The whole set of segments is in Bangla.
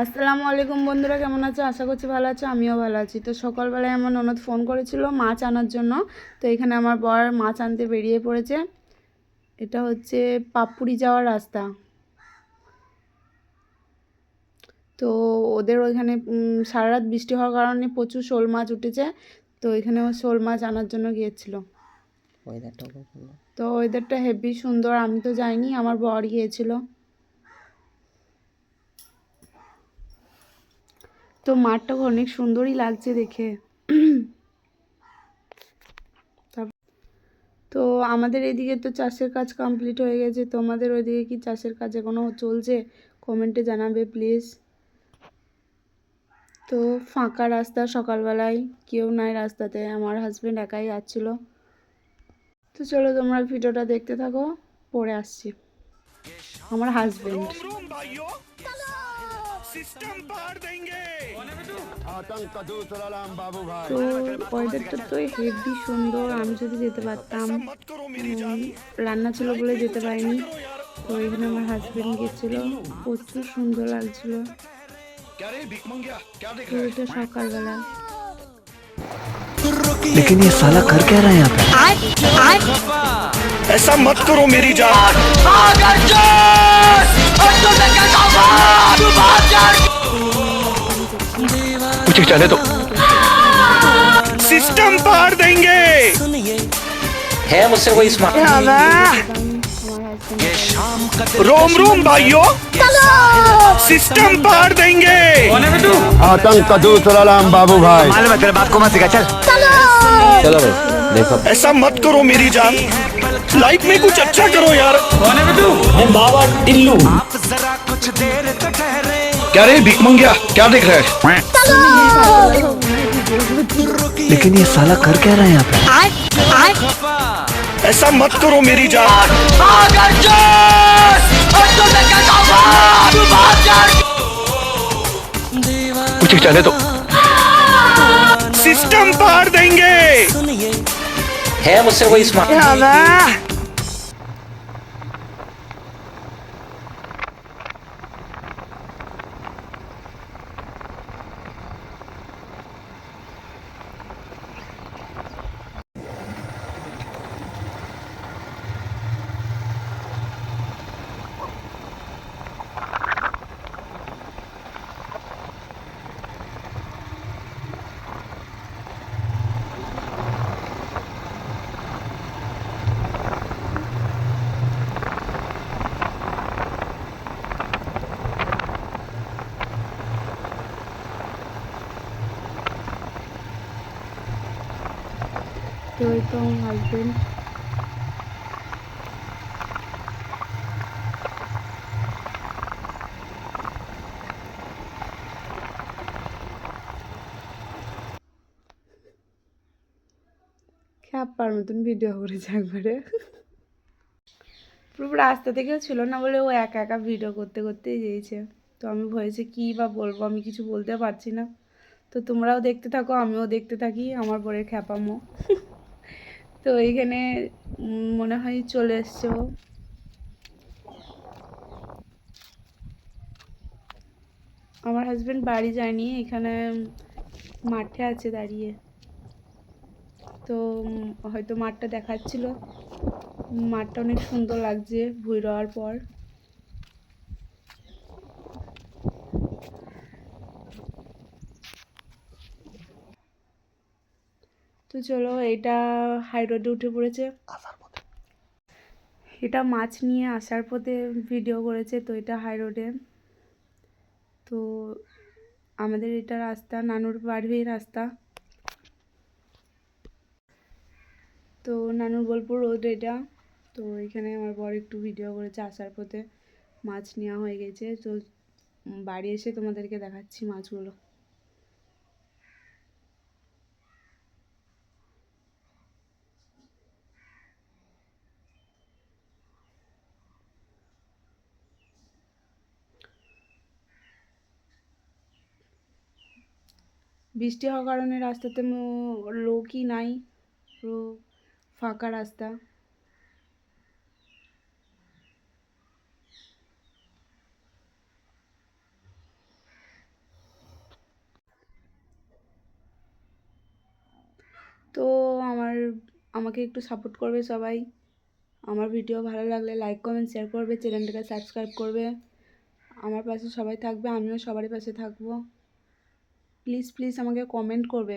আসসালামু আলাইকুম বন্ধুরা কেমন আছো? আশা করছি ভালো আছো আমিও ভালো আছি। তো সকালবেলায় আমার ননদ ফোন করেছিল মাছ আনার জন্য। তো এখানে আমার বর মাছ আনতে বেরিয়ে পড়েছে। এটা হচ্ছে পাপুরি যাওয়ার রাস্তা। তো ওদের ওইখানে সারা রাত বৃষ্টি হওয়ার কারণে প্রচুর শোল মাছ উঠেছে। তো এখানে ও শোল মাছ আনার জন্য গিয়েছিল। তো ওয়েদারটা হেভি সুন্দর আমি তো যাইনি আমার বর গিয়েছিল। তো মাঠটা অনেক সুন্দরই লাগছে দেখে। তো আমাদের এদিকে তো চাষের কাজ কমপ্লিট হয়ে গেছে। তোমাদের ওইদিকে কি চাষের কাজ এখনও চলছে? কমেন্টে জানাবে প্লিজ তো ফাঁকা রাস্তা সকালবেলায়, কেউ নাই রাস্তাতে। আমার হাজবেন্ড একাই যাচ্ছিল। তো চলো তোমরা ভিডিওটা দেখতে থাকো, পরে আসছি। আমার হাজবেন্ড आतंक का दूसरा नाम बाबू भाई তো ওয়েদারটা তো হেভি সুন্দর আমি যদি যেতে পারতাম উম, রান্না ছিল বলে যেতে পারিনি তো এখানে আমার হাজবেন্ড গেছিল প্রচুর সুন্দর লাগছিল क्या रे भिक मंगिया क्या देख তো এটা সকালবেলা लेकिन ये साला कर क्या रहा है यहाँ पे ऐसा मत करो मेरी जान। मुझे जाने दो। सिस्टम पार देंगे। है मुझसे कोई स्मार्ट रोम। रोम भाइयों। सिस्टम पार देंगे। आतंक का दूसरा नाम बाबू भाई। मालूम है तेरे बाप को मत सिखा चल। चलो। चलो भाई देखो। ऐसा मत करो मेरी जान। लाइफ में कुछ अच्छा करो यार। बाबा टिल्लू। आप जरा कुछ देर तक क्या रे भिक मंगिया क्या देख रहे हैं? लेकिन ये साला कर क्या रहा है यहाँ पे? ऐसा मत करो मेरी जान। मुझे जाने दो सिस्टम पार देंगे। É, Hem é o seu egoísmo. তো এই তো আমার হাজবেন্ড খ্যাপার মতন ভিডিও করেছে একবারে? পুরো রাস্তা থেকেও ছিল না বলে ও একা একা ভিডিও করতে করতেই যেয়েছে। তো আমি ভয়েছে কী বা বলব, আমি কিছু বলতে পারছি না। তো তোমরাও দেখতে থাকো, আমিও দেখতে থাকি, আমার পরে খ্যাপামো। তো এইখানে মনে হয় চলে এসছো আমার হাজব্যান্ড বাড়ি যায়নি, এখানে মাঠে আছে দাঁড়িয়ে। তো হয়তো মাঠটা দেখাচ্ছিল। মাঠটা অনেক সুন্দর লাগছে, ভুই রওয়ার পর। তো চলো এটা হাই রোডে উঠে পড়েছে। এটা মাছ নিয়ে আসার পথে ভিডিও করেছে তো এটা হাই রোডে তো আমাদের এটা রাস্তা নানুর বাড়ির রাস্তা। তো নানুর বোলপুর রোড এটা। তো এখানে আমার বর একটু ভিডিও করেছে আসার পথে। মাছ নেওয়া হয়ে গেছে তো বাড়ি এসে তোমাদেরকে দেখাচ্ছি মাছগুলো। বৃষ্টি হওয়ার কারণে রাস্তাতে লোকই নাই, পুরো ফাঁকা রাস্তা। তো আমার, আমাকে একটু সাপোর্ট করবে সবাই। আমার ভিডিও ভালো লাগলে লাইক কমেন্ট শেয়ার করবে চ্যানেলটাকে সাবস্ক্রাইব করবে। আমার পাশে সবাই থাকবে, আমিও সবারই পাশে থাকব। প্লিজ প্লিজ আমাকে কমেন্ট করবে।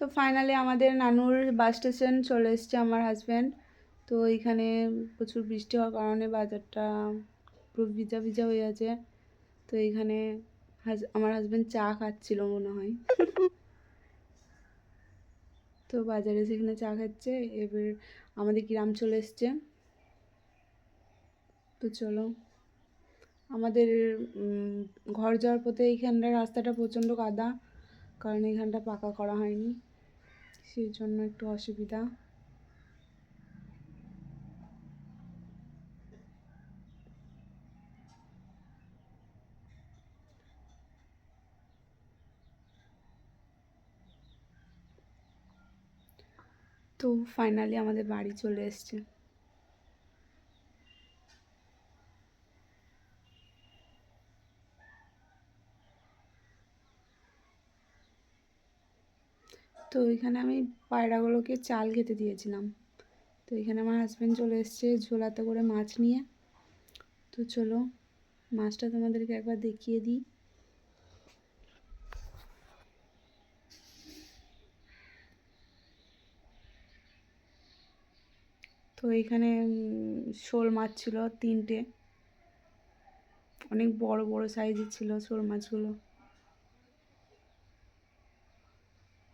তো ফাইনালি আমাদের নানুর বাস স্টেশন চলে এসছে আমার হাজব্যান্ড তো এখানে প্রচুর বৃষ্টি হওয়ার কারণে বাজারটা পুরো ভিজা ভিজা হয়ে আছে। তো এখানে আমার হাজব্যান্ড চা খাচ্ছিল মনে হয়। তো বাজারে সেখানে চা খাচ্ছে। এবার আমাদের গ্রাম চলে এসছে। তো চলো। আমাদের ঘর যাওয়ার পথে এইখানটার রাস্তাটা প্রচণ্ড কাদা। কারণ এখানটা পাকা করা হয়নি। সেই জন্য একটু অসুবিধা। তো ফাইনালি আমাদের বাড়ি চলে এসছে। তো ওইখানে আমি পায়রাগুলোকে চাল খেতে দিয়েছিলাম। তো এখানে আমার হাজব্যান্ড চলে এসছে ঝোলাতে করে মাছ নিয়ে। তো চলো, মাছটা তোমাদেরকে একবার দেখিয়ে দিই। তো এখানে শোল মাছ ছিল তিনটে। অনেক বড় বড় সাইজের ছিল শোল মাছগুলো।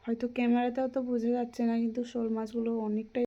হয়তো ক্যামেরাতেও তো বোঝা যাচ্ছে না কিন্তু শোল মাছগুলো অনেকটাই